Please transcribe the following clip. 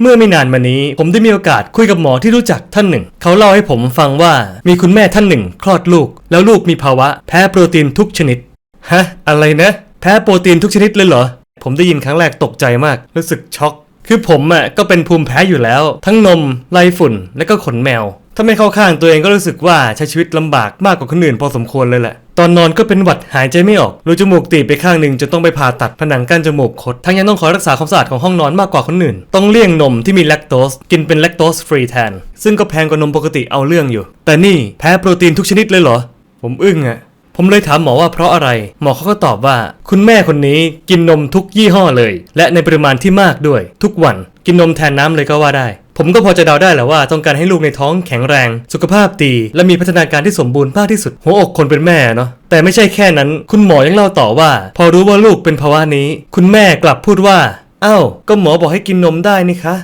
เมื่อไม่นานมานี้ ผมได้มีโอกาสคุยกับหมอที่รู้จักท่านหนึ่ง เขาเล่าให้ผมฟังว่ามีคุณแม่ท่านหนึ่ง คลอดลูก แล้วลูกมีภาวะ แพ้โปรตีนทุกชนิด ฮะ อะไรนะ แพ้โปรตีนทุกชนิดเลยเหรอ ผมได้ยินครั้งแรกตกใจมาก รู้สึกช็อก คือผมอะก็เป็นภูมิแพ้อยู่แล้ว ทั้งนม ไรฝุ่น และก็ขนแมว ถ้าไม่เข้าข้างตัวเองก็รู้สึกว่าใช้ชีวิตลำบากมากกว่าคนอื่นพอสมควรเลยแหละ ตอนนอนก็เป็นหวัดหายใจไม่ออก รูจมูกตีบไปข้างหนึ่งจนต้องไปผ่าตัดผนังกั้นจมูกคด ทั้งยังต้องคอยรักษาความสะอาดของห้องนอนมากกว่าคนอื่น ต้องเลี่ยงนมที่มีแลคโตส กินเป็นแลคโตสฟรีแทน ซึ่งก็แพงกว่านมปกติเอาเรื่องอยู่ แต่นี่แพ้โปรตีนทุกชนิดเลยเหรอ ผมอึ้งอะผมเลยถามหมอว่าเพราะอะไร หมอเขาก็ตอบว่า คุณแม่คนนี้กินนมทุกยี่ห้อเลย และในปริมาณที่มากด้วย ทุกวัน กินนมแทนน้ำเลยก็ว่าได้ ผมก็พอจะเดาได้แหละว่าต้องการให้ลูกในท้องแข็งแรง สุขภาพดี และมีพัฒนาการที่สมบูรณ์มากที่สุด หัวอกคนเป็นแม่เนาะแต่ไม่ใช่แค่นั้น คุณหมอยังเล่าต่อว่า พอรู้ว่าลูกเป็นภาวะนี้ คุณแม่กลับพูดว่าอ้าวก็หมอบอกให้กินนมได้นี่คะ